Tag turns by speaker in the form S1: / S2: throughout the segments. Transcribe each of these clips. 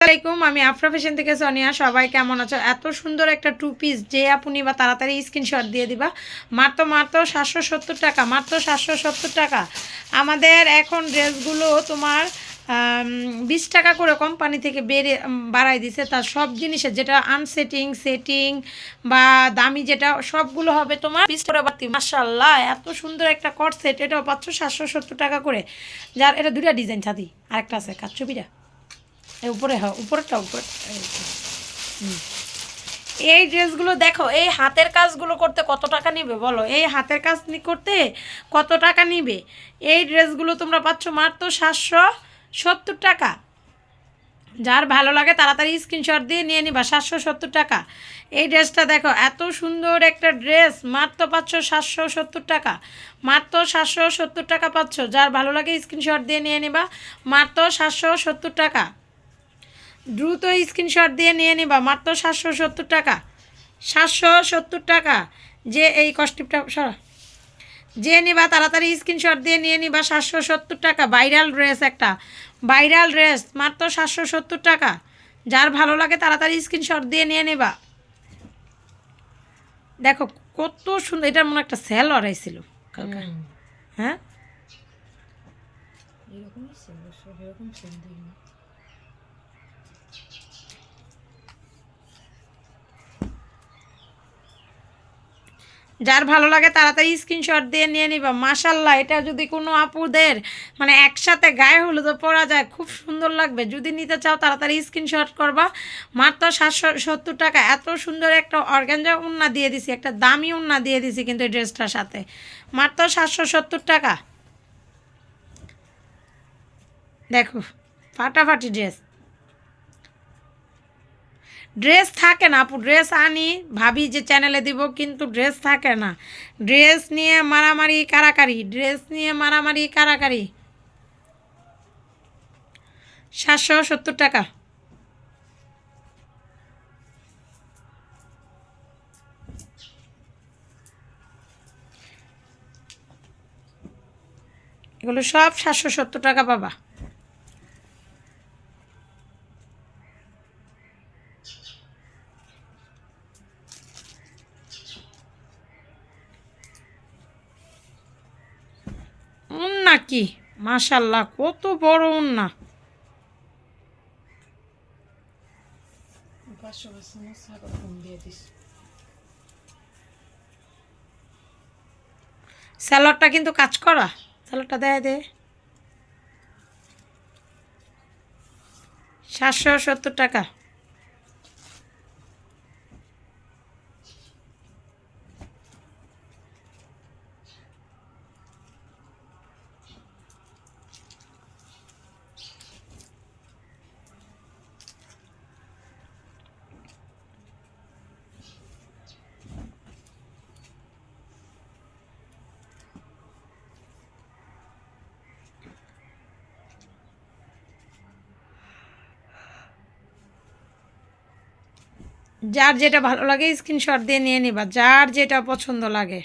S1: আসসালামাইকুম আমি আফরা ফ্যাশন থেকে সোনিয়া। সবাই কেমন আছো? এত সুন্দর একটা টু পিস যে আপনি বা তাড়াতাড়ি স্ক্রিনশট দিয়ে দিবা। মাত্র মাত্র সাতশো সত্তর টাকা, মাত্র সাতশো সত্তর টাকা। আমাদের এখন ড্রেসগুলো তোমার বিশ টাকা করে কোম্পানি থেকে বেড়ে বাড়াই দিছে। তার সব জিনিসের যেটা আনসেটিং সেটিং বা দামি যেটা, সবগুলো হবে তোমার বিশ করে বাড়তি। মাসাল্লাহ এত সুন্দর একটা কট সেট এটাও পাচ্ছ সাতশো সত্তর টাকা করে। যার, এটা দুটা ডিজাইন ছাদি আরেকটা আছে কাচ্ছবিটা উপরে হ্যাঁ উপরেরটা উপরে। এই ড্রেসগুলো দেখো, এই হাতের কাজগুলো করতে কত টাকা নিবে বলো? এই হাতের কাজ করতে কত টাকা নিবে? এই ড্রেসগুলো তোমরা পাচ্ছ মাত্র সাতশো সত্তর টাকা। যার ভালো লাগে তাড়াতাড়ি স্ক্রিনশট দিয়ে নিয়ে নিবা, সাতশো সত্তর টাকা। এই ড্রেসটা দেখো, এত সুন্দর একটা ড্রেস, মাত্র পাচ্ছ সাতশো সত্তর টাকা। মাত্র সাতশো সত্তর টাকা পাচ্ছ। যার ভালো লাগে স্ক্রিনশট দিয়ে নিয়ে নিবা, মাত্র সাতশো সত্তর টাকা। দ্রুত স্ক্রিনশট দিয়ে নিয়ে নিবা। মাত্র সাতশো সত্তর টাকা। সাতশো সত্তর টাকা। যে এই কস্টিপটা সরা। যে নিবা তাড়াতাড়ি স্ক্রিনশট দিয়ে নিয়ে নিবা। সাতশো সত্তর টাকা। ভাইরাল ড্রেস একটা। Viral dress. মাত্র সাতশো সত্তর টাকা। যার ভালো লাগে তাড়াতাড়ি স্ক্রিনশট দিয়ে নিয়ে নিবা। দেখো কত সুন্দর। এটার মনে একটা সেল অরাইছিল কালকে। হ্যাঁ?
S2: এরকমই সেল সব এরকম সেল
S1: যার ভালো লাগে তাড়াতাড়ি স্ক্রিনশট দিয়ে নিয়ে নিবা। মাশাল্লাহ এটা যদি কোনো আপুদের মানে একসাথে গায়ে হলুদও পরা যায়, খুব সুন্দর লাগবে। যদি নিতে চাও তাড়াতাড়ি স্ক্রিনশট করবা। মাত্র সাতশো সত্তর টাকা। এত সুন্দর একটা অর্গানজা উন্না দিয়ে দিছি, একটা দামি উন্না দিয়ে দিছি কিন্তু এই ড্রেসটার সাথে। মাত্র সাতশো সত্তর টাকা। দেখো, ফাটাফাটি ড্রেস। ড্রেস থাকে না, আপু ড্রেস আনি, ভাবি যে চ্যানেলে দিব, কিন্তু ড্রেস থাকে না। ড্রেস নিয়ে মারামারি, কারাকারি ড্রেস নিয়ে মারামারি, কারাকারি। সাতশো সত্তর টাকা। এগুলো সব সাতশো সত্তর টাকা পাবা উন্না কি? মাশাল্লাহ, কত বড় উন্না। স্যালাডটা কিন্তু কাজ করা। স্যালাডটা দেয় দে। সাতশো সত্তর টাকা। যার যেটা ভালো লাগে স্ক্রিনশট দিয়ে নিয়ে নিবা যার যেটা পছন্দ লাগে।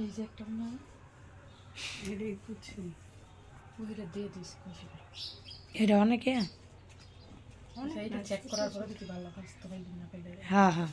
S2: এই যে একটা না এটাই বুঝছি ওইটা দিয়ে দিস
S1: এটা অনেকে?
S2: চেক করার পরে দেখি ভালো কাজ তো না পাইলে
S1: হ্যাঁ হ্যাঁ।